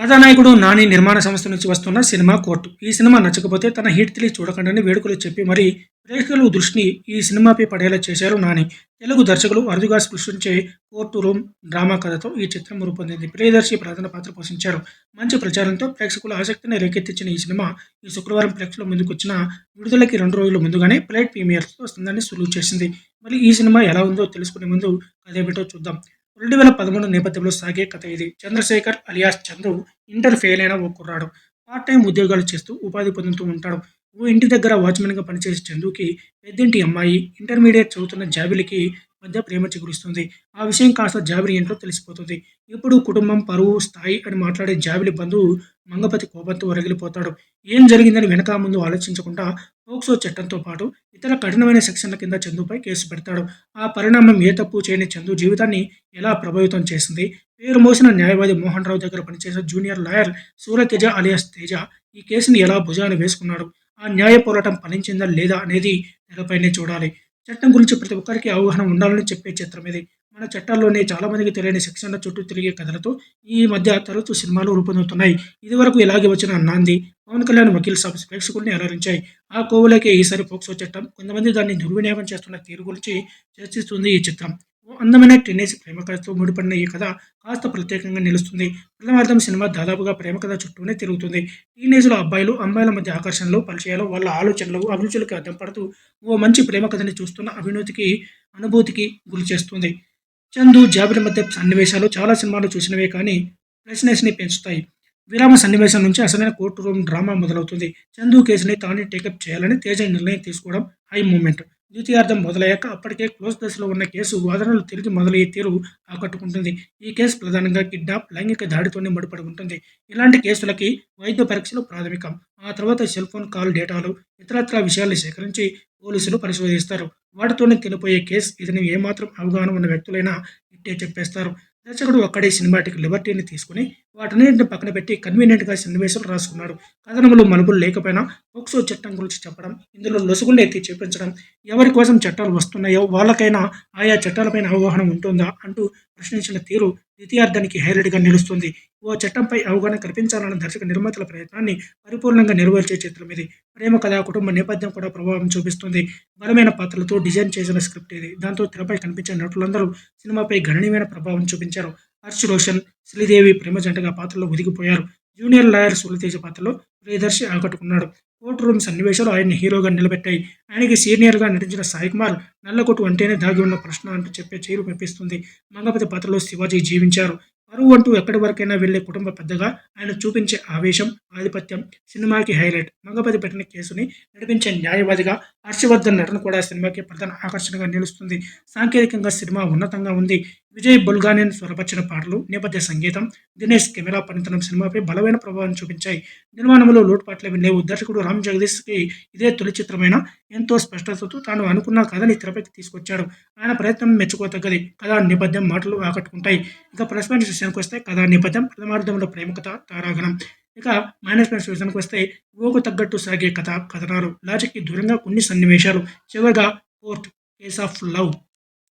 కథానాయకుడు నాని నిర్మాణ సంస్థ నుంచి వస్తున్న సినిమా కోర్టు. ఈ సినిమా నచ్చకపోతే తన హిట్ తెలియ చూడకండి వేడుకలు చెప్పి మరి ప్రేక్షకుల దృష్టిని ఈ సినిమాపై పడేలా చేశారు నాని. తెలుగు దర్శకులు అరుదుగా స్పృశించే కోర్టు రూమ్ డ్రామా కథతో ఈ చిత్రం రూపొందింది. ప్రియదర్శి ప్రధాన పాత్ర పోషించారు. మంచి ప్రచారంతో ప్రేక్షకుల ఆసక్తిని రేకెత్తించిన ఈ సినిమా ఈ శుక్రవారం ప్రేక్షకుల ముందుకు వచ్చిన విడుదలకి రెండు రోజుల ముందుగానే ప్లేట్ ప్రీమియర్తో వస్తుందని సులువు చేసింది. మరి ఈ సినిమా ఎలా ఉందో తెలుసుకునే ముందు కథేమిటో చూద్దాం. రెండు వేల పదమూడు నేపథ్యంలో సాగే కథ ఇది. Chandrashekar alias Chandu inter fail అయిన ఓ కుర్రాడు. పార్ట్ టైం ఉద్యోగాలు చేస్తూ ఉపాధి పొందుతూ ఉంటాడు. ఓ ఇంటి దగ్గర వాచ్మెన్గా పనిచేసే చందుకి పెద్దింటి అమ్మాయి ఇంటర్మీడియట్ చదువుతున్న జాబిలికి మధ్య ప్రేమ చిగురుస్తుంది. ఆ విషయం కాస్త జాబిలి ఏంటో తెలిసిపోతుంది. ఇప్పుడు కుటుంబం పరువు స్థాయి అని మాట్లాడే జాబిలి బంధువు మంగపతి కోపంతో ఒరగిలిపోతాడు. ఏం జరిగిందని వెనక ముందు ఆలోచించకుండా పోక్సో చట్టంతో పాటు ఇతర కఠినమైన సెక్షన్ల కింద చందుపై కేసు పెడతాడు. ఆ పరిణామం ఏ తప్పు చేయని చందు జీవితాన్ని ఎలా ప్రభావితం చేసింది? పేరు మోసిన న్యాయవాది మోహన్ రావు దగ్గర పనిచేసే junior lawyer Suryateja alias Teja ఈ కేసుని ఎలా భుజాన వేసుకున్నాడు? ఆ న్యాయ పోరాటం ఫలించిందా లేదా అనేది తెరపైనే చూడాలి. చట్టం గురించి ప్రతి ఒక్కరికి అవగాహన ఉండాలని చెప్పే చిత్రం ఇది. మన చట్టాల్లోనే చాలామందికి తెలియని శిక్షణ చుట్టూ తిరిగే కథలతో ఈ మధ్య తరచూ సినిమాలు రూపొందుతున్నాయి. ఇదివరకు ఇలాగే వచ్చిన నాంది పవన్ కళ్యాణ్ వకీల్ సాబ్ ప్రేక్షకుల్ని అలరించాయి. ఆ కోవులకే ఈసారి పోక్సో చట్టం కొంతమంది దాన్ని దుర్వినియోగం చేస్తున్న తీరు గురించి చర్చిస్తుంది ఈ చిత్రం. ఓ అందమైన టీనేజ్ ప్రేమ కథతో ముడిపడిన ఈ కథ కాస్త ప్రత్యేకంగా నిలుస్తుంది. ప్రథమార్థం సినిమా దాదాపుగా ప్రేమ కథ చుట్టూనే తిరుగుతుంది. టీనేజ్లో అబ్బాయిలు అమ్మాయిల మధ్య ఆకర్షణలు పరిచయాలు వాళ్ళ ఆలోచనలు అభిరుచులకు అర్థం పడుతూ ఓ మంచి ప్రేమ కథని చూస్తున్న అభినూతికి అనుభూతికి గురి చేస్తుంది. చందు జాబిల మధ్య సన్నివేశాలు చాలా సినిమాలు చూసినవే కానీ ఫ్రెష్నెస్ని పెంచుతాయి. విరామ సన్నివేశం నుంచి అసలైన కోర్టు రూమ్ డ్రామా మొదలవుతుంది. చందు కేసుని తానే టేకప్ చేయాలని తేజ నిర్ణయం తీసుకోవడం హై మూమెంట్. ద్వితీయార్థం మొదలయ్యాక అప్పటికే క్లోజ్ దశలో ఉన్న కేసు వాదనలు తిరిగి మొదలయ్యే తీరు ఆకట్టుకుంటుంది. ఈ కేసు ప్రధానంగా కిడ్నాప్ లైంగిక దాడితోనే ముడిపడి ఉంటుంది. ఇలాంటి కేసులకి వైద్య పరీక్షలు ప్రాథమికం. ఆ తర్వాత సెల్ ఫోన్ కాల్ డేటాలు ఇతరత్ర విషయాలు సేకరించి పోలీసులు పరిశోధిస్తారు. వాటితోనే తెలిపోయే కేసు ఇతని ఏమాత్రం అవగాహన ఉన్న వ్యక్తులైనా ఇట్టే చెప్పేస్తారు. దర్శకుడు ఒక్కడే సినిమాటిక్ లిబర్టీని తీసుకుని వాటన్నింటిని పక్కన పెట్టి కన్వీనియంట్గా సన్నివేశాలు రాసుకున్నాడు. కథనములు మలుపులు లేకపోయినా పోక్సో చట్టం గురించి చెప్పడం ఇందులో లొసుగులు ఎత్తి చూపించడం ఎవరి కోసం చట్టాలు వస్తున్నాయో వాళ్ళకైనా ఆయా చట్టాలపైన అవగాహన ఉంటుందా అంటూ ప్రశ్నించిన తీరు ద్వితీయార్థానికి హైలైట్గా నిలుస్తుంది. ఓ చట్టంపై అవగాహన కల్పించాలన్న దర్శక నిర్మాతల ప్రయత్నాన్ని పరిపూర్ణంగా నెరవేర్చే చిత్రం ఇది. ప్రేమ కథ కుటుంబ నేపథ్యం కూడా ప్రభావం చూపిస్తుంది. బలమైన పాత్రలతో డిజైన్ చేసిన స్క్రిప్ట్ ఇది. దాంతో తెరపై కనిపించే నటులందరూ సినిమాపై గణనీయమైన ప్రభావం చూపించారు. హర్ష్ రోషన్ శ్రీదేవి ప్రేమ జంటగా పాత్రలో ఒదిగిపోయారు. జూనియర్ లాయర్ సులతేజ పాత్రలో ప్రియదర్శి ఆకట్టుకున్నాడు. కోర్టు రూమ్ సన్నివేశాలు ఆయన్ని హీరోగా నిలబెట్టాయి. ఆయనకి సీనియర్గా నటించిన సాయి కుమార్ నల్లకొట్టు అంటేనే దాగి ఉన్న ప్రశ్న అంటూ చెప్పే చేరు మెప్పిస్తుంది. మంగపతి పాత్రలో శివాజీ జీవించారు. పరువు అంటూ ఎక్కడి వరకైనా వెళ్ళే కుటుంబ పెద్దగా ఆయన చూపించే ఆవేశం ఆధిపత్యం సినిమాకి హైలైట్ మంగపతి పెట్టిన కేసుని నడిపించే న్యాయవాదిగా హర్షవర్ధన్ నటన కూడా సినిమాకి ప్రధాన ఆకర్షణగా నిలుస్తుంది. సాంకేతికంగా సినిమా ఉన్నతంగా ఉంది. విజయ్ బుల్గానేన్ స్వరపరిచిన పాటలు నేపథ్య సంగీతం దినేష్ కెమెరా పనితనం సినిమాపై బలమైన ప్రభావం చూపించాయి. నిర్మాణంలో లోటుపాట్లేవి లేవు. దర్శకుడు రామ్ జగదీష్కి ఇదే తొలి చిత్రమైన. ఎంతో స్పష్టతతో తాను అనుకున్న కథని తెరపైకి తీసుకొచ్చాడు. ఆయన ప్రయత్నం మెచ్చుకోతగ్గది. కథా నేపథ్యం మాటలు ఆకట్టుకుంటాయి. ఇక ప్లస్ పాయింట్ విషయానికి వస్తే కథా నేపథ్యం ప్రథమార్థంలో ప్రేమకథ తారాగణం. ఇక మైనస్ పాయింట్స్ విషయానికి వస్తే ఓకు తగ్గట్టు సాగే కథ కథనాలు. లాజిక్కి దూరంగా కొన్ని సన్నివేశాలు. చివరిగా కోర్ట్ కేస్ ఆఫ్ లవ్.